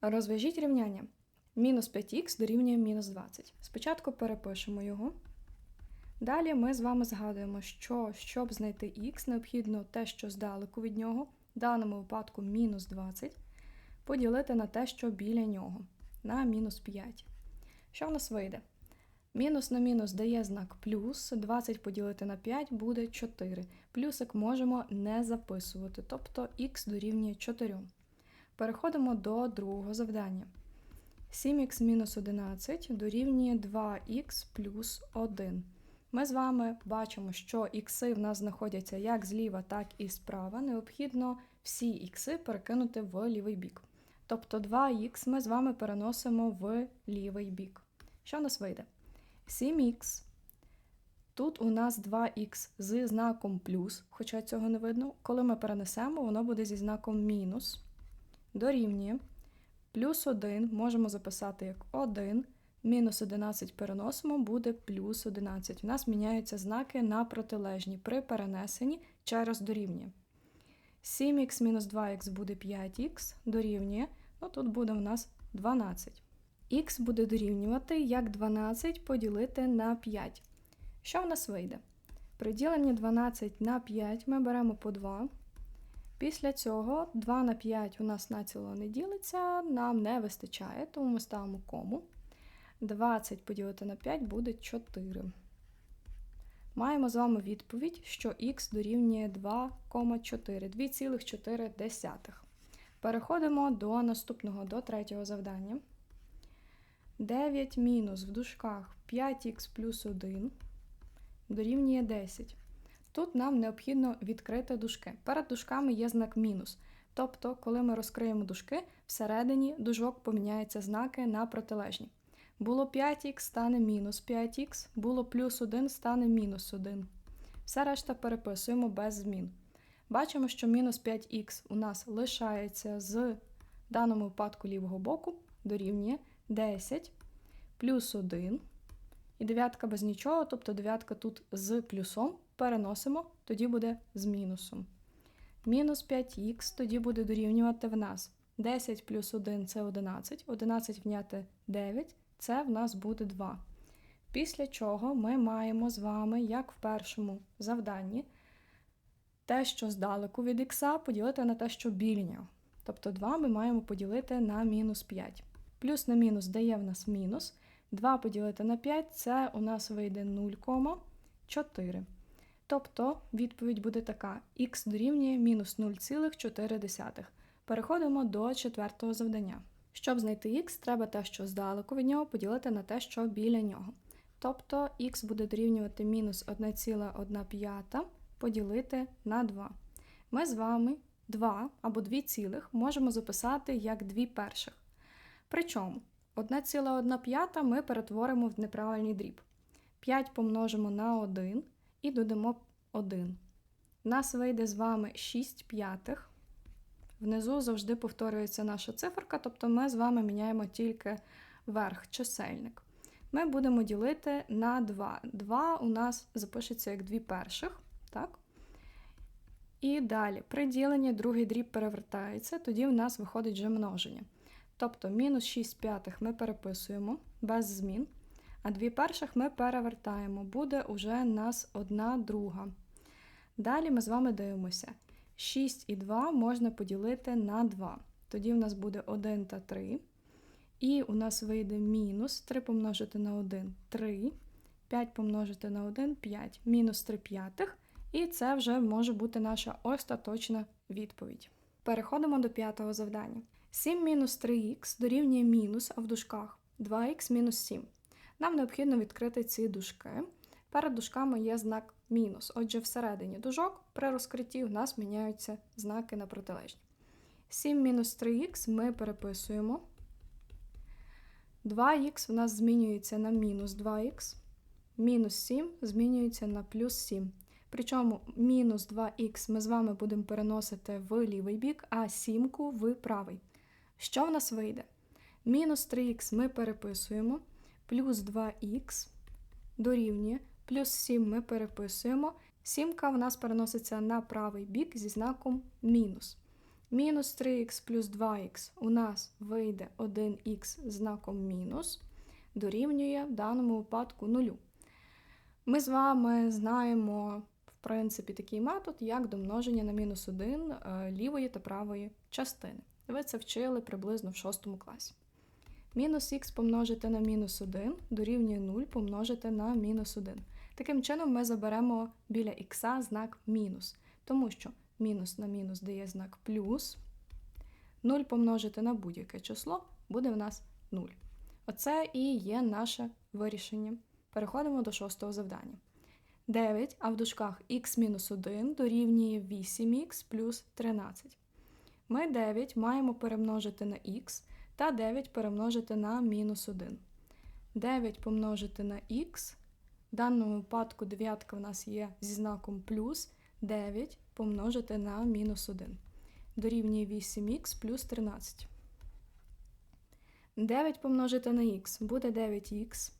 Розв'яжіть рівняння. Мінус 5х дорівнює мінус 20. Спочатку перепишемо його. Далі ми з вами згадуємо, що щоб знайти х, необхідно те, що здалеку від нього, в даному випадку мінус 20, поділити на те, що біля нього, на мінус 5. Що в нас вийде? Мінус на мінус дає знак плюс, 20 поділити на 5 буде 4. Плюсик можемо не записувати, тобто х дорівнює 4. Переходимо до другого завдання. 7х мінус 11 дорівнює 2х плюс 1. Ми з вами бачимо, що ікси в нас знаходяться як зліва, так і справа. Необхідно всі ікси перекинути в лівий бік. Тобто 2х ми з вами переносимо в лівий бік. Що в нас вийде? 7х. Тут у нас 2х з знаком плюс, хоча цього не видно. Коли ми перенесемо, воно буде зі знаком мінус. Дорівнює. Плюс 1 можемо записати як 1. Мінус 11 переносимо, буде плюс 11. У нас міняються знаки на протилежні при перенесенні через дорівнює. 7х мінус 2х буде 5х, дорівнює. Ну тут буде у нас 12. Х буде дорівнювати як 12 поділити на 5. Що в нас вийде? При діленні 12 на 5 ми беремо по 2. Після цього 2 на 5 у нас націло не ділиться, нам не вистачає, тому ми ставимо кому. 20 поділити на 5 буде 4. Маємо з вами відповідь, що х дорівнює 2,4, 2,4. Переходимо до наступного, до третього завдання. 9 мінус в дужках 5х плюс 1 дорівнює 10. Тут нам необхідно відкрити дужки. Перед дужками є знак мінус. Тобто, коли ми розкриємо дужки, всередині дужок поміняються знаки на протилежні. Було 5х стане мінус 5х, було плюс 1 стане мінус 1. Все решта переписуємо без змін. Бачимо, що мінус 5х у нас лишається з в даному випадку лівого боку, дорівнює 10 плюс 1. І дев'ятка без нічого, тобто дев'ятка тут з плюсом переносимо, тоді буде з мінусом. Мінус 5х тоді буде дорівнювати в нас 10 плюс 1 це 11, 11 вняти 9, це в нас буде 2. Після чого ми маємо з вами, як в першому завданні, те, що здалеку від х, поділити на те, що нього. Тобто 2 ми маємо поділити на мінус 5. Плюс на мінус дає в нас мінус. 2 поділити на 5 це у нас вийде 0,4. Тобто відповідь буде така: х дорівнює мінус 0,4. Переходимо до четвертого завдання. Щоб знайти х, треба те, що здалеку від нього, поділити на те, що біля нього. Тобто х буде дорівнювати мінус 1,1 поділити на 2. Ми з вами 2 або 2 цілих можемо записати як 2 перших. Причому 1,1 ми перетворимо в неправильний дріб. 5 помножимо на 1 і додамо 1. У нас вийде з вами 6 п'ятих. Внизу завжди повторюється наша циферка, тобто ми з вами міняємо тільки верх, чисельник. Ми будемо ділити на 2. 2 у нас запишеться як 2 перших. так? І далі, при діленні другий дріб перевертається, тоді в нас виходить вже множення. Тобто мінус 6 п'ятих ми переписуємо без змін, а 2 перших ми перевертаємо. Буде уже нас 1 друга. Далі ми з вами дивимося. 6 і 2 можна поділити на 2. Тоді в нас буде 1 та 3. І у нас вийде мінус 3 помножити на 1 3. 5 помножити на 1 5. Мінус 3 п'ятих. І це вже може бути наша остаточна відповідь. Переходимо до п'ятого завдання. 7 мінус 3х дорівнює мінус, а в дужках 2х мінус 7. Нам необхідно відкрити ці дужки. Перед дужками є знак мінус. Отже, всередині дужок при розкритті у нас міняються знаки на протилежні. 7 мінус 3х ми переписуємо. 2х у нас змінюється на мінус 2х. Мінус 7 змінюється на плюс 7. Причому мінус 2х ми з вами будемо переносити в лівий бік, а 7 в правий. Що в нас вийде? Мінус 3х ми переписуємо, плюс 2х дорівнює, плюс 7 ми переписуємо. Сімка в нас переноситься на правий бік зі знаком мінус. Мінус 3х плюс 2х у нас вийде 1х знаком мінус, дорівнює в даному випадку нулю. Ми з вами знаємо, в принципі, такий метод, як домноження на мінус 1 е, лівої та правої частини. Ви це вчили приблизно в 6 класі. Мінус х помножити на мінус 1 дорівнює 0 помножити на мінус 1. Таким чином ми заберемо біля х знак мінус, тому що мінус на мінус дає знак плюс. 0 помножити на будь-яке число буде в нас 0. Оце і є наше вирішення. Переходимо до шостого завдання. 9, а в дужках х-1 дорівнює 8х плюс 13. Ми 9 маємо перемножити на х та 9 перемножити на мінус 1. 9 помножити на х. В даному випадку дев'ятка в нас є зі знаком плюс 9 помножити на мінус 1. Дорівнює 8х плюс 13. 9 помножити на х буде 9х.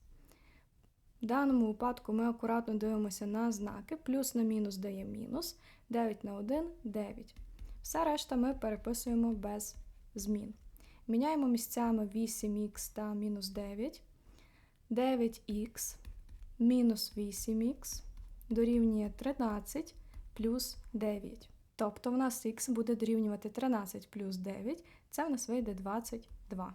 В даному випадку ми акуратно дивимося на знаки. Плюс на мінус дає мінус. 9 на 1 9. Все решта ми переписуємо без змін. Міняємо місцями 8х та мінус 9. 9х мінус 8х дорівнює 13 плюс 9. Тобто в нас х буде дорівнювати 13 плюс 9, це в нас вийде 22.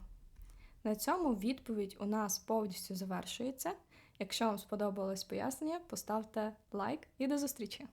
На цьому відповідь у нас повністю завершується. Якщо вам сподобалось пояснення, поставте лайк і до зустрічі!